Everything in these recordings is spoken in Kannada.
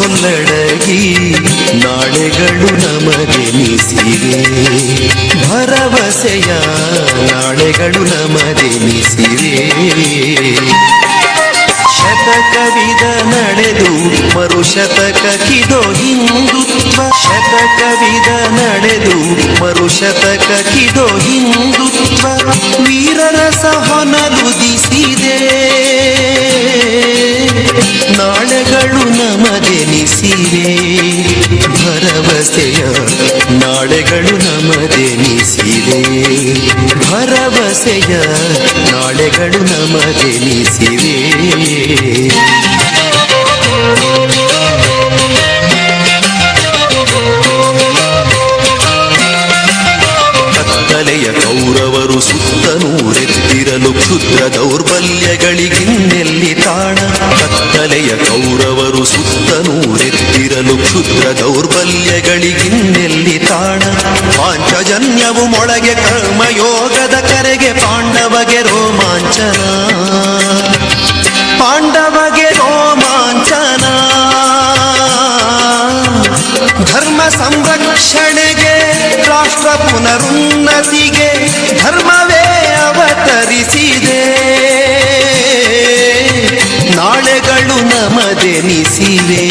ಸೊಲ್ಲಡಗಿ ನಾಳೆಗಳು ನಮಗೆ ನಿಸಿವೆ ಭರವಸೆಯ ನಾಳೆಗಳು ನಮದೆನಿಸಿವೆ ಶತಕವಿದ ನಡೆದು ಮರುಶತಕ ಕಿದೋ ಹಿಂದುತ್ವ. ಶತಕವಿದ ನಡೆದು ಮರುಶತಕ ಕಿದೋ ಹಿಂದುತ್ವ. ವೀರರ ಸಹನಲುದಿಸಿದೆ ನಾಳೆಗಳು ನಮದೆನಿಸಿವೆ ಭರವಸೆಯ ನಾಳೆಗಳು ನಮದೆನಿಸಿವೆ ಭರವಸೆಯ ನಾಳೆಗಳು ನಮದೆನಿಸಿವೆ ಕತ್ತಲೆಯ ಕೌರವರು ಸುತ್ತನೂರೆತ್ತಿರಲು ಕ್ಷುದ್ರ ದೌರ್ಬಲ್ಯಗಳಿಗಿನ್ನೆಲ್ಲಿ ಸುತ್ತನೂರೆತ್ತಿರಲು ಕ್ಷುದ್ರ ದೌರ್ಬಲ್ಯಗಳಿಗಿನ್ನೆಲ್ಲಿ ತಾಣ? ಪಾಂಚಜನ್ಯವು ಮೊಳಗೆ ಕರ್ಮಯೋಗದ ಕರೆಗೆ ಪಾಂಡವಗೆ ರೋಮಾಂಚನ. ಪಾಂಡವಗೆ ರೋಮಾಂಚನ. ಧರ್ಮ ಸಂರಕ್ಷಣೆಗೆ, ರಾಷ್ಟ್ರ ಪುನರುನ್ನತಿಗೆ ಧರ್ಮವೇ ನಾಳೆಗಳು ನಮದೆನಿಸಿವೆ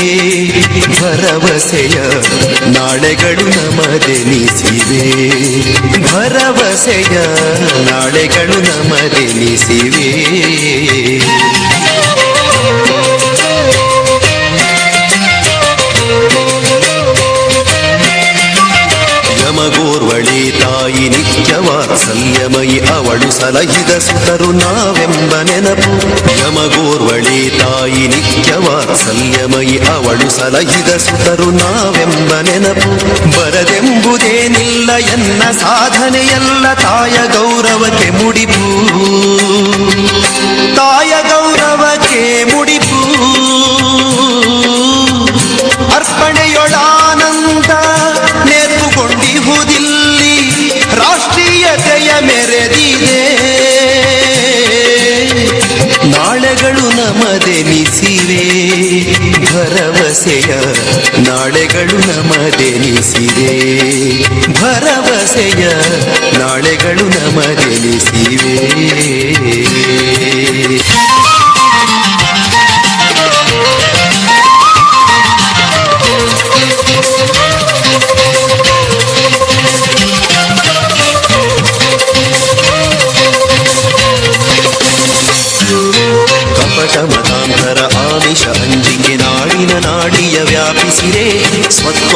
ಭರವಸೆಯ ನಾಳೆಗಳು ನಮದೆನಿಸಿವೆ ಭರವಸೆಯ ನಾಳೆಗಳು ನಮದೆನಿಸಿವೆ ವಾತ್ಸಲ್ಯಮಯಿ ಅವಳು ಸಲಹಿದ ಸುತರು ನಾವೆಂಬ ನೆನಪು. ಯಮಗೋರ್ವಳಿ ತಾಯಿ ನಿತ್ಯವ ಸಂಯಮಯಿ ಅವಳು ಸಲಹಿದ ಸುತರು ನಾವೆಂಬ ನೆನಪು. ಬರದೆಂಬುದೇನಿಲ್ಲ ಎನ್ನ ಸಾಧನೆಯಲ್ಲ ತಾಯ ಗೌರವಕ್ಕೆ ಮುಡಿಪು. ಮೆರೆದಿದೆ ನಾಳೆಗಳು ನಮದೆನಿಸಿವೆ ಭರವಸೆಯ ನಾಳೆಗಳು ನಮದೆನಿಸಿವೆ ಭರವಸೆಯ ನಾಳೆಗಳು ನಮದೆನಿಸಿವೆ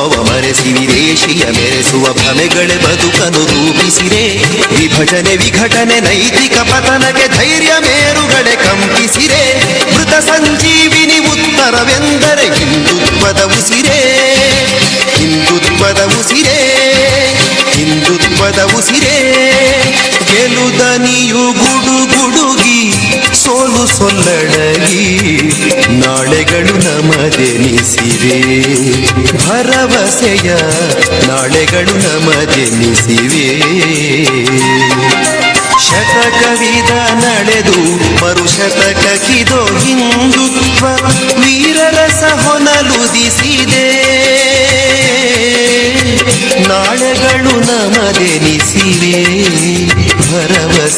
ಸ್ವತ್ವವ ಮರೆಸಿ ವಿದೇಶಿಯ ಮೆರೆಸುವ ಭ್ರಮೆಗಳೇ ಬದುಕನು ರೂಪಿಸಿದೆ ವಿಭಜನೆ, ವಿಘಟನೆ, ನೈತಿಕ ಪತನಕ್ಕೆ ಧೈರ್ಯ ಮೇರುಗಡೆ ಕಂಪಿಸಿರೆ. ಮೃತ ಸಂಜೀವಿನಿ ಉತ್ತರವೆಂದರೆ ಹಿಂದುತ್ವದ ಉಸಿರೇ ಹಿಂದುತ್ವದ ಉಸಿರೇ ಹಿಂದುತ್ವದ ಉಸಿರೇ ಗೆಲುದನಿಯು ಗುಡು ಗುಡುಗಿ ಸೋಲು ಸೊಲ್ಲಡಗಿ ನಮದೆನಿಸಿವೆ ಭರವಸೆಯ ನಾಳೆಗಳು ನಮದೆನಿಸಿವೆ ಶತಕವಿದ ನಡೆದು ಕಿದೋ ಹಿಂದುತ್ವ ವೀರರಸ ಸಹೊನಲುದಿಸಿದೆ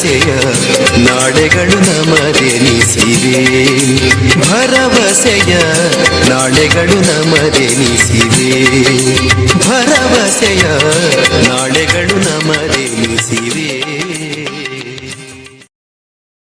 ಭರವಸೆಯ ನಾಳೆಗಳು ನಮದೆನಿಸಿವೆ ಭರವಸೆಯ ನಾಳೆಗಳು ನಮದೆನಿಸಿವೆ ಭರವಸೆಯ ನಾಳೆಗಳು ನಮದೆ